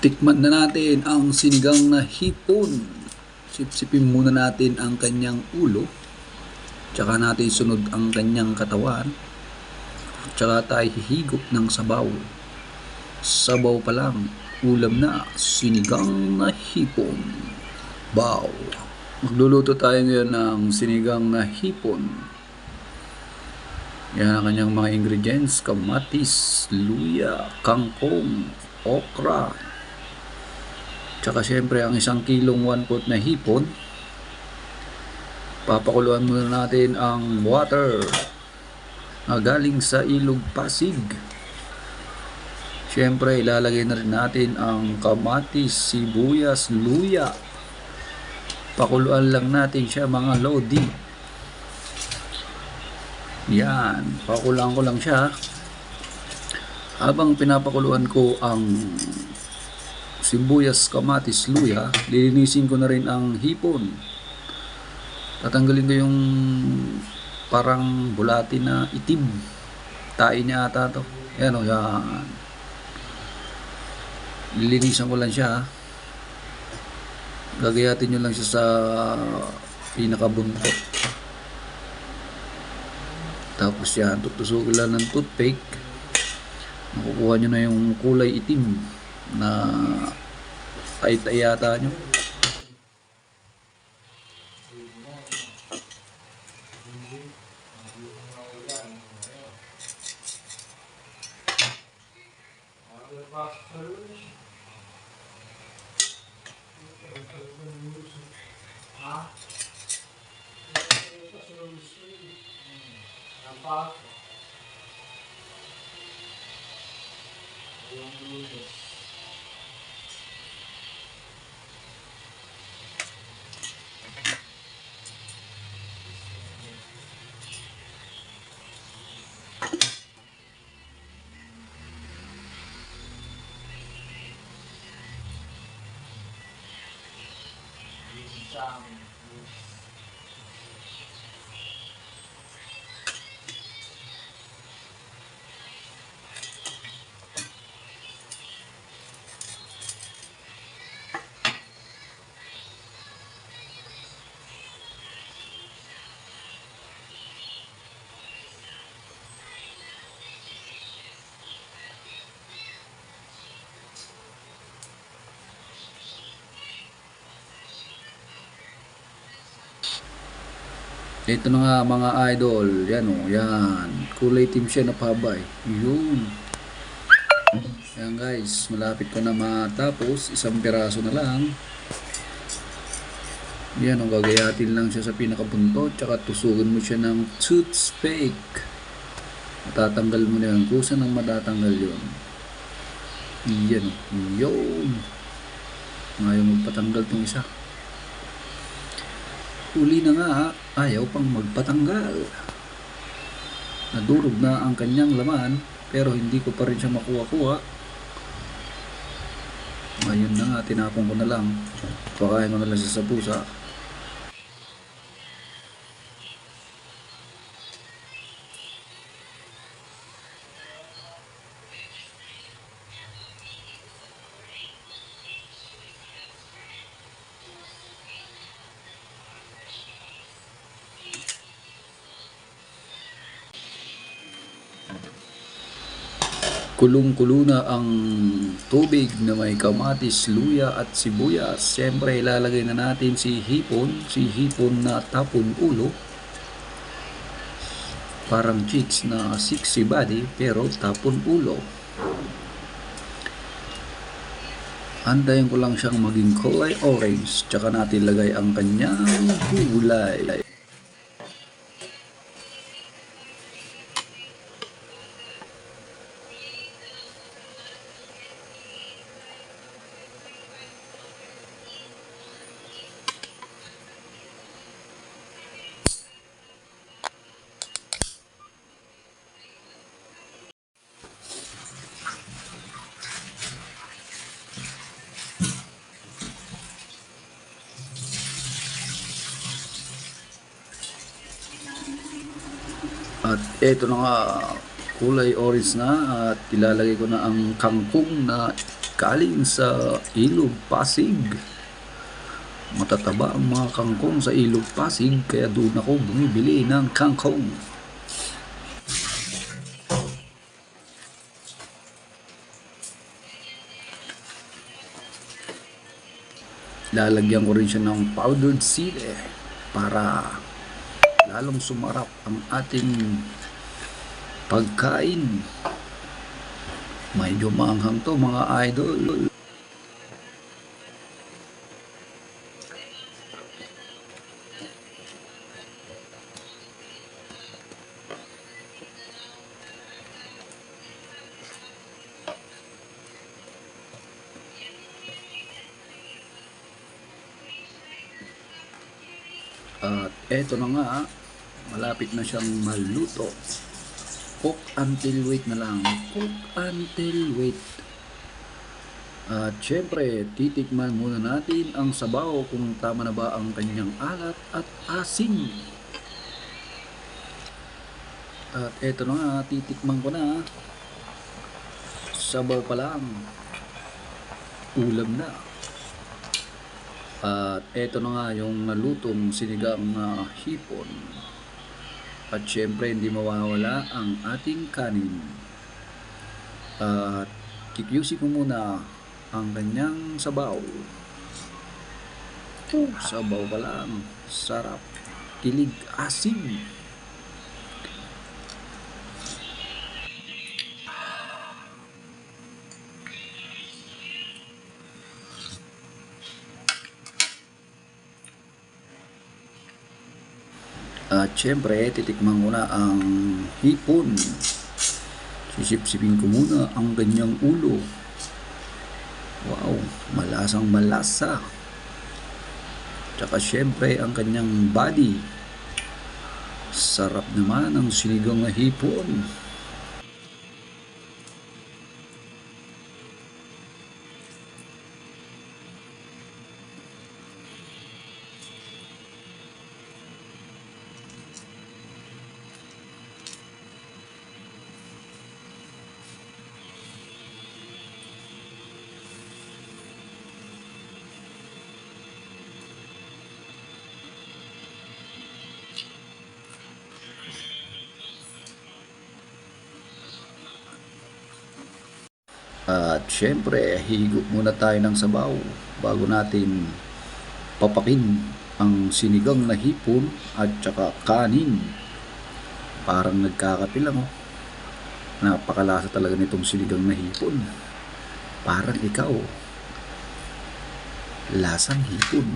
Tikman na natin ang sinigang na hipon. Sipsipin muna natin ang kanyang ulo. Tsaka natin sunod ang kanyang katawan. Tsaka tayo hihigop ng sabaw. Sabaw pa lang, ulam na, sinigang na hipon. Bow. Magluluto tayo ngayon ng sinigang na hipon. Yan ang kanyang mga ingredients, kamatis, luya, kangkong, okra, tsaka syempre ang isang kilong one pot na hipon. Papakuluan muna natin ang water na galing sa ilog Pasig. Syempre ilalagay na rin natin ang kamatis, sibuyas, luya. Pakuluan lang natin siya mga lodi. Yan, pakulang ko lang siya. Habang pinapakuluan ko ang sibuyas, kamatis, luya, lilinisin ko na rin ang hipon. Tatanggalin ko yung parang bulati na itim. Tain niya ata to. Yan o, yan. Lilinisan ko lang siya. Gagayatin nyo lang siya sa pinakabuntot. Tapos yan, tutusugin lang ng toothpick. Makukuha nyo na yung kulay itim na tay-tay yata nyo. Um, Ito na nga mga idol. Yan o, yan. Kulay team siya na pabay. Yun. Yan guys, malapit ko na matapos. Isang piraso na lang. Yan o, gagayatin lang siya sa pinakabuntot. Tsaka tusugan mo siya ng toothpick. Matatanggal mo na yan. Kusa nang matatanggal yun. Yan o. Yun. Ngayon magpatanggal tong isa. Uli na nga, ayaw pang magpatanggal. Nadurog na ang kanyang laman, pero hindi ko pa rin siya makuha-kuha. Ngayon na nga, tinapon ko na lang. Pakain ko na lang siya sa pusa. Kulong-kulo na ang tubig na may kamatis, luya at sibuyas. Siyempre, ilalagay na natin si hipon, si hipon na tapon ulo. Parang chicks na sexy body pero tapon ulo. Antayin ko lang siyang maging kulay orange. Tsaka natin lagay ang kanyang gulay. At eto na nga, kulay orange na at ilalagay ko na ang kangkong na galing sa Ilog Pasig. Matataba ang mga kangkong sa Ilog Pasig kaya doon ako bumibili ng kangkong. Lalagyan ko rin siya ng powdered sili para lalong sumarap ang ating pagkain. Medyo maanghang to mga idol. At eto na nga, malapit na siyang maluto. Cook until wait na lang. Cook until wait. At syempre, titikman muna natin ang sabaw kung tama na ba ang kanyang alat at asin. At eto na nga, titikman ko na. Sabaw pa lang. Ulam na. At eto na nga yung nalutong sinigang na hipon. At syempre hindi mawawala ang ating kanin. At kikyusi ko muna ang kanyang sabaw. Oh, sabaw pa lang. Sarap. Kilig asim. At syempre, titikman ko ang hipon. Sisipsipin ko muna ang ganyang ulo. Wow, malasang malasa. Tsaka syempre ang kanyang body. Sarap naman ang sinigang na hipon. At syempre, higop muna tayo ng sabaw bago natin papakin ang sinigang na hipon at saka kanin. Parang nagkakape lang oh. Napakalasa talaga nitong sinigang na hipon. Parang ikaw. Lasang hipon.